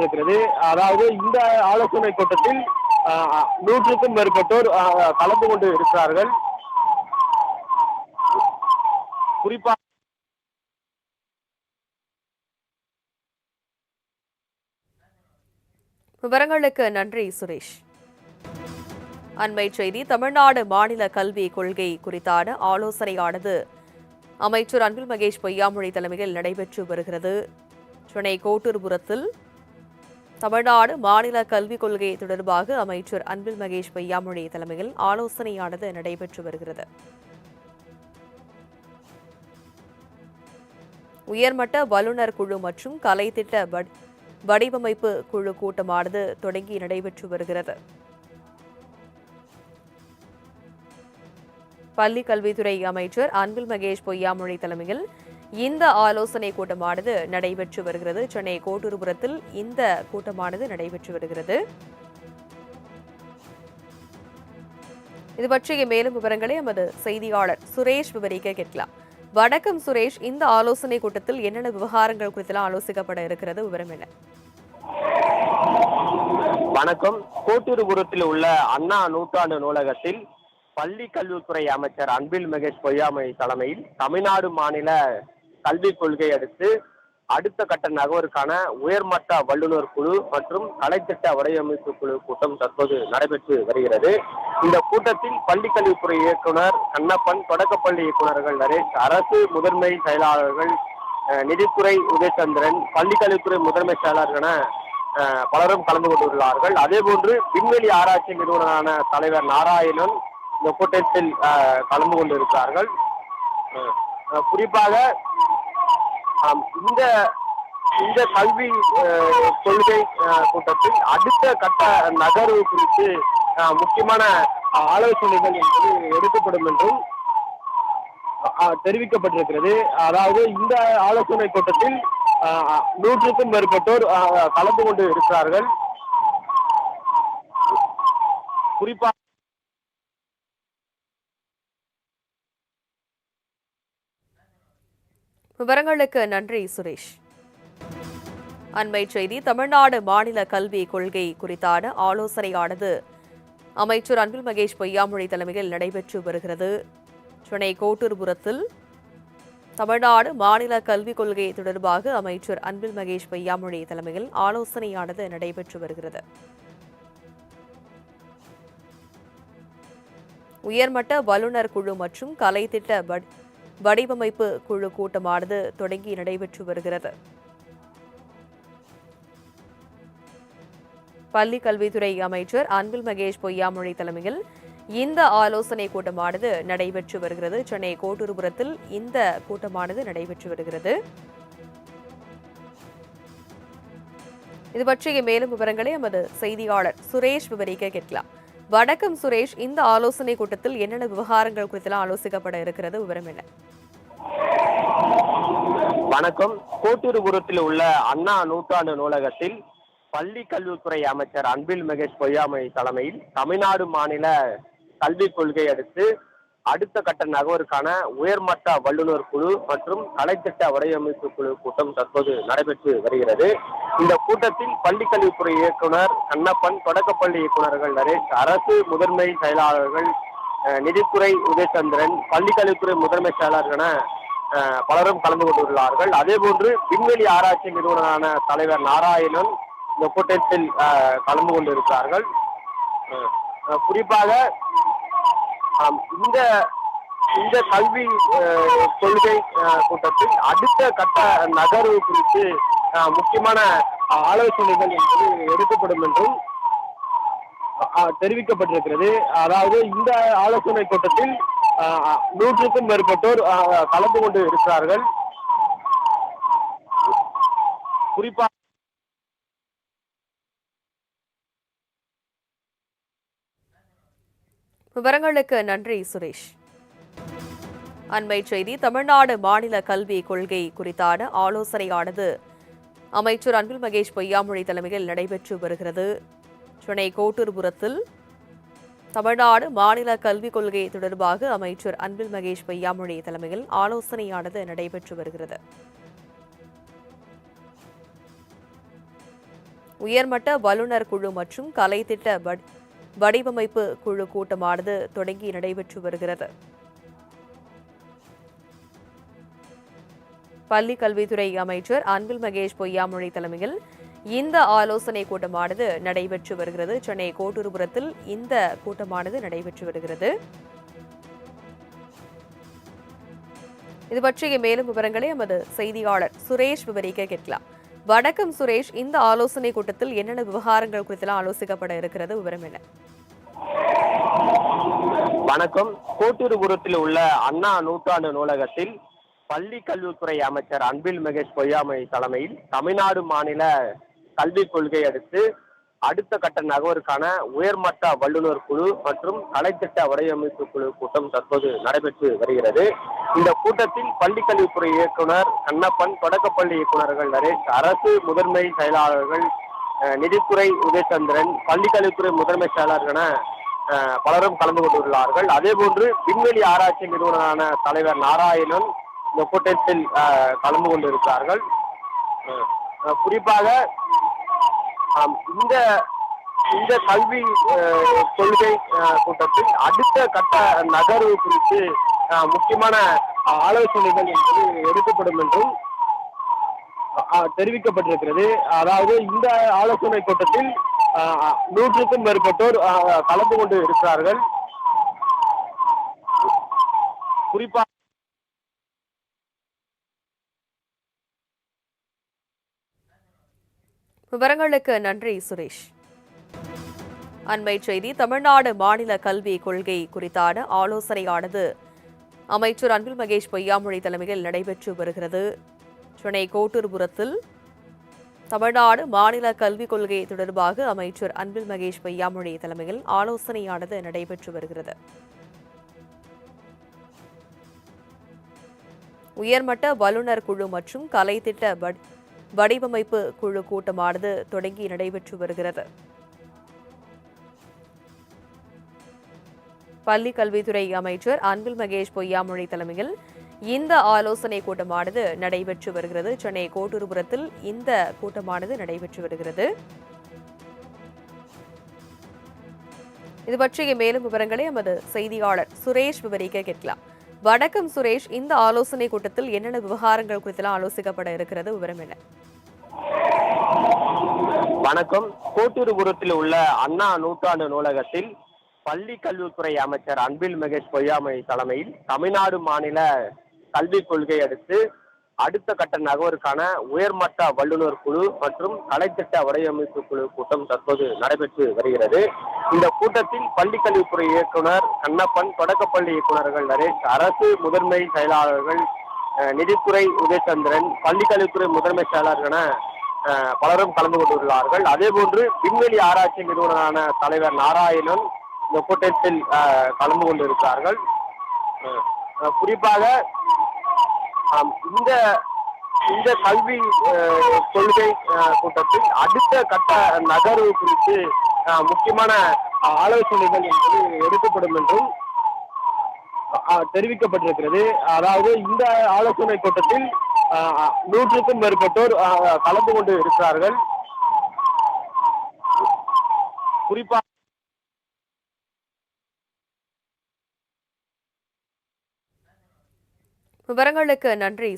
தெரிவிக்கப்பட்டிருக்கிறது அதாவது இந்த ஆலோசனை கூட்டத்தில் நூற்றுக்கும் மேற்பட்டோர் கலந்து கொண்டு இருக்கிறார்கள். குறிப்பாக விவரங்களுக்கு நன்றி சுரேஷ். அண்மை செய்தி தமிழ்நாடு மாநில கல்வி கொள்கை குறித்தான ஆலோசனையானது. அமைச்சர் அன்பில் மகேஷ் பொய்யாமொழி தலைமையில் நடைபெற்று வருகிறது. சென்னை கோட்டூர்புரத்தில் தமிழ்நாடு மாநில கல்விக் கொள்கை தொடர்பாக அமைச்சர் அன்பில் மகேஷ் பொய்யாமொழி தலைமையில் ஆலோசனையானது நடைபெற்று வருகிறது. உயர்மட்ட வல்லுநர் குழு மற்றும் கலைத்திட்ட வட்- வடிவமைப்பு குழு கூட்டமானது தொடங்கி நடைபெற்று வருகிறது. பள்ளி கல்வித்துறை அமைச்சர் அன்பில் மகேஷ் பொய்யாமொழி தலைமையில் இந்த ஆலோசனை கூட்டமானது நடைபெற்று வருகிறது. சென்னை கோட்டூர்புரத்தில் இந்த கூட்டமானது நடைபெற்று வருகிறது. இது பற்றிய மேலும் விவரங்களை எமது செய்தியாளர் சுரேஷ் விவரிக்க கேட்கலாம். வணக்கம் சுரேஷ். இந்த ஆலோசனை கூட்டத்தில் என்னென்ன விவகாரங்கள் குறித்தெல்லாம் ஆலோசிக்கப்பட இருக்கிறது? விவரம் என்ன? வணக்கம். கோட்டூர்புரத்தில் உள்ள அண்ணா நூற்றாண்டு நூலகத்தில் பள்ளி கல்வித்துறை அமைச்சர் அன்பில் மகேஷ் பொய்யாமொழி தலைமையில் தமிழ்நாடு மாநில கல்விக் கொள்கை அடுத்து அடுத்த கட்ட நகர்வுக்கான உயர்மட்ட வல்லுநர் குழு மற்றும் கலைத்திட்ட வடிவமைப்பு குழு கூட்டம் தற்போது நடைபெற்று வருகிறது. இந்த கூட்டத்தில் பள்ளி கல்வித்துறை இயக்குனர் கண்ணப்பன் தொடக்கப்பள்ளி இயக்குனர்கள் நரேஷ் அரசு முதன்மை செயலாளர்கள் நிதித்துறை உதயச்சந்திரன் பள்ளிக்கல்வித்துறை முதன்மை செயலாளர் என பலரும் கலந்து கொண்டுள்ளார்கள். அதே போன்று விண்வெளி ஆராய்ச்சி நிறுவனமான தலைவர் நாராயணன் இந்த கூட்டத்தில் கலந்து கொண்டிருக்கிறார்கள். குறிப்பாக இந்த இந்த கல்வி கொள்கை கூட்டத்தில் அடுத்த கட்ட நகர்வு குறித்து முக்கியமான ஆலோசனைகள் என்பது எடுக்கப்படும் என்றும் தெரிவிக்கப்பட்டிருக்கிறது. அதாவது இந்த ஆலோசனை கூட்டத்தில் நூற்றுக்கும் மேற்பட்டோர் கலந்து கொண்டு இருக்கிறார்கள். குறிப்பாக விவரங்களுக்கு நன்றி சுரேஷ். அண்மை செய்தி தமிழ்நாடு மாநில கல்வி கொள்கை குறித்தான ஆலோசனையானது. அமைச்சர் அன்பில் மகேஷ் பொய்யாமொழி தலைமையில் நடைபெற்று வருகிறது. சென்னை கோட்டூர்புரத்தில் தமிழ்நாடு மாநில கல்விக் கொள்கை தொடர்பாக அமைச்சர் அன்பில் மகேஷ் பொய்யாமொழி தலைமையில் ஆலோசனையானது நடைபெற்று வருகிறது. உயர்மட்ட வல்லுநர் குழு மற்றும் கலைத்திட்ட வடிவமைப்பு குழு கூட்டமானது தொடங்கி நடைபெற்று வருகிறது. பள்ளி கல்வித்துறை அமைச்சர் அன்பில் மகேஷ் பொய்யாமொழி தலைமையில் இந்த ஆலோசனை கூட்டமானது நடைபெற்று வருகிறது. சென்னை கோட்டூர்புரத்தில் இந்த கூட்டமானது நடைபெற்று வருகிறது. இது பற்றிய மேலும் விவரங்களை எமது செய்தியாளர் சுரேஷ் விவரிக்க கேட்கலாம். வணக்கம் சுரேஷ். இந்த ஆலோசனை கூட்டத்தில் என்னென்ன விவகாரங்கள் குறித்தெல்லாம் ஆலோசிக்கப்பட இருக்கிறது? விவரம் என்ன? வணக்கம். கோட்டூர்புரத்தில் உள்ள அண்ணா நூற்றாண்டு நூலகத்தில் பள்ளி கல்வித்துறை அமைச்சர் அன்பில் மகேஷ் பொய்யாமொழி தலைமையில் தமிழ்நாடு மாநில கல்விக் கொள்கை அடுத்து அடுத்த கட்ட நகர்வுக்கான உயர்மட்ட வல்லுநர் குழு மற்றும் கலைத்திட்ட வடிவமைப்பு குழு கூட்டம் தற்போது நடைபெற்று வருகிறது. இந்த கூட்டத்தில் பள்ளிக்கல்வித்துறை இயக்குனர் கண்ணப்பன் தொடக்கப்பள்ளி இயக்குனர்கள் நரேஷ் அரசு முதன்மை செயலாளர்கள் நிதித்துறை உதயச்சந்திரன் பள்ளி கல்வித்துறை முதன்மை செயலாளர் என பலரும் கலந்து கொண்டுள்ளார்கள். அதே போன்று விண்வெளி ஆராய்ச்சி நிறுவனரான தலைவர் நாராயணன் இந்த கூட்டத்தில் கலந்து கொண்டிருக்கிறார்கள். குறிப்பாக ஆம், இந்த இந்த கல்வி கொள்கை கூட்டத்தில் அடுத்த கட்ட நகர்வு குறித்து முக்கியமான ஆலோசனைகள் என்பது எடுக்கப்படும் என்றும் தெரிவிக்கப்பட்டிருக்கிறது. அதாவது இந்த ஆலோசனை கூட்டத்தில் நூற்றுக்கும் மேற்பட்டோர் கலந்து கொண்டு இருக்கிறார்கள். குறிப்பாக விவரங்களுக்கு நன்றி சுரேஷ். அண்மை செய்தி தமிழ்நாடு மாநில கல்வி கொள்கை குறித்தான ஆலோசனையானது அமைச்சர் அன்பில் மகேஷ் பொய்யாமொழி தலைமையில் நடைபெற்று வருகிறது. சென்னை கோட்டூர்புரத்தில் தமிழ்நாடு மாநில கல்விக் கொள்கை தொடர்பாக அமைச்சர் அன்பில் மகேஷ் பொய்யாமொழி தலைமையில் ஆலோசனையானது நடைபெற்று வருகிறது. உயர்மட்ட வல்லுநர் குழு மற்றும் கலைத்திட்ட வட்- வடிவமைப்பு குழு கூட்டமானது தொடங்கி நடைபெற்று வருகிறது. பள்ளி கல்வித்துறை அமைச்சர் அன்பில் மகேஷ் பொய்யாமொழி தலைமையில் இந்த ஆலோசனை கூட்டமானது நடைபெற்று வருகிறது. சென்னை கோட்டூர்புரத்தில் இந்த கூட்டமானது நடைபெற்று வருகிறது. இது பற்றிய மேலும் விவரங்களை எமது செய்தியாளர் சுரேஷ் விவரிக்க கேட்கலாம். வணக்கம் சுரேஷ். இந்த ஆலோசனை கூட்டத்தில் என்னென்ன விவகாரங்கள் குறித்தெல்லாம் ஆலோசிக்கப்பட இருக்கிறது? விவரம் என்ன? வணக்கம். கோட்டூர்புரத்தில் உள்ள அண்ணா நூற்றாண்டு நூலகத்தில் பள்ளி கல்வித்துறை அமைச்சர் அன்பில் மகேஷ் பொய்யாமை தலைமையில் தமிழ்நாடு மாநில கல்விக் கொள்கை அடுத்து அடுத்த கட்ட நகர்வுக்கான உயர்மட்ட வல்லுநர் குழு மற்றும் கலைத்திட்ட வடிவமைப்பு குழு கூட்டம் தற்போது நடைபெற்று வருகிறது. இந்த கூட்டத்தில் பள்ளி கல்வித்துறை இயக்குனர் கண்ணப்பன் தொடக்கப்பள்ளி இயக்குநர்கள் நரேஷ் அரசு முதன்மை செயலாளர்கள் நிதித்துறை உதயச்சந்திரன் பள்ளி கல்வித்துறை முதன்மை செயலாளர் என பலரும் கலந்து கொண்டுள்ளார்கள். அதே போன்று விண்வெளி ஆராய்ச்சி நிறுவனரான தலைவர் நாராயணன் இந்த கூட்டத்தில் கலந்து கொண்டிருக்கிறார்கள். குறிப்பாக இந்த இந்த கல்வி கொள்கை கூட்டத்தில் அடுத்த கட்ட நகர்வு குறித்து முக்கியமான ஆலோசனைகள் என்பது எடுக்கப்படும் என்றும் தெரிவிக்கப்பட்டிருக்கிறது. அதாவது இந்த ஆலோசனை கூட்டத்தில் நூற்றுக்கும் மேற்பட்டோர் கலந்து கொண்டு இருக்கிறார்கள். குறிப்பாக விவரங்களுக்கு நன்றி சுரேஷ். அண்மை செய்தி தமிழ்நாடு மாநில கல்வி கொள்கை குறித்தான ஆலோசனையானது. அமைச்சர் அன்பில் மகேஷ் பொய்யாமொழி தலைமையில் நடைபெற்று வருகிறது. சென்னை கோட்டூர்புரத்தில் தமிழ்நாடு மாநில கல்விக் கொள்கை தொடர்பாக அமைச்சர் அன்பில் மகேஷ் பொய்யாமொழி தலைமையில் ஆலோசனையானது நடைபெற்று வருகிறது. உயர்மட்ட வல்லுநர் குழு மற்றும் கலைத்திட்ட வட்- வடிவமைப்பு குழு கூட்டமானது தொடங்கி நடைபெற்று வருகிறது. பள்ளி கல்வித்துறை அமைச்சர் அன்பில் மகேஷ் பொய்யாமொழி தலைமையில் இந்த ஆலோசனை கூட்டமானது நடைபெற்று வருகிறது. சென்னை கோட்டூர்புரத்தில் இந்த கூட்டமானது நடைபெற்று வருகிறது. இது பற்றிய மேலும் விவரங்களை எமது செய்தியாளர் சுரேஷ் விவரிக்க கேட்கலாம். வணக்கம் சுரேஷ். இந்த ஆலோசனை கூட்டத்தில் என்னென்ன விவகாரங்கள் குறித்தெல்லாம் ஆலோசிக்கப்பட இருக்கிறது? விவரம் என்ன? வணக்கம். கோட்டூர்புரத்தில் உள்ள அண்ணா நூற்றாண்டு நூலகத்தில் பள்ளி கல்வித்துறை அமைச்சர் அன்பில் மகேஷ் பொய்யாமொழி தலைமையில் தமிழ்நாடு மாநில கல்விக் கொள்கை அடுத்து அடுத்த கட்ட நகர்வுக்கான உயர்மட்ட வல்லுநர் குழு மற்றும் கலைத்திட்ட வடிவமைப்பு குழு கூட்டம் தற்போது நடைபெற்று வருகிறது. இந்த கூட்டத்தில் பள்ளிக்கல்வித்துறை இயக்குனர் கண்ணப்பன் தொடக்கப்பள்ளி இயக்குநர்கள் நரேஷ் அரசு முதன்மை செயலாளர்கள் நிதித்துறை உதயச்சந்திரன் பள்ளிக்கல்வித்துறை முதன்மை செயலாளர் என பலரும் கலந்து கொண்டுள்ளார்கள். அதே போன்று விண்வெளி ஆராய்ச்சி நிறுவனரான தலைவர் நாராயணன் இந்த கூட்டத்தில் கலந்து கொண்டிருக்கிறார்கள். குறிப்பாக இந்த இந்த கல்வி கொள்கை கூட்டத்தில் அடுத்த கட்ட நகர்வு குறித்து முக்கியமான ஆலோசனைகள் என்பது எடுக்கப்படும் என்றும் தெரிவிக்கப்பட்டிருக்கிறது. அதாவது இந்த ஆலோசனை கூட்டத்தில் நூற்றுக்கும் மேற்பட்டோர் கலந்து கொண்டு இருக்கிறார்கள். குறிப்பாக விவரங்களுக்கு நன்றி.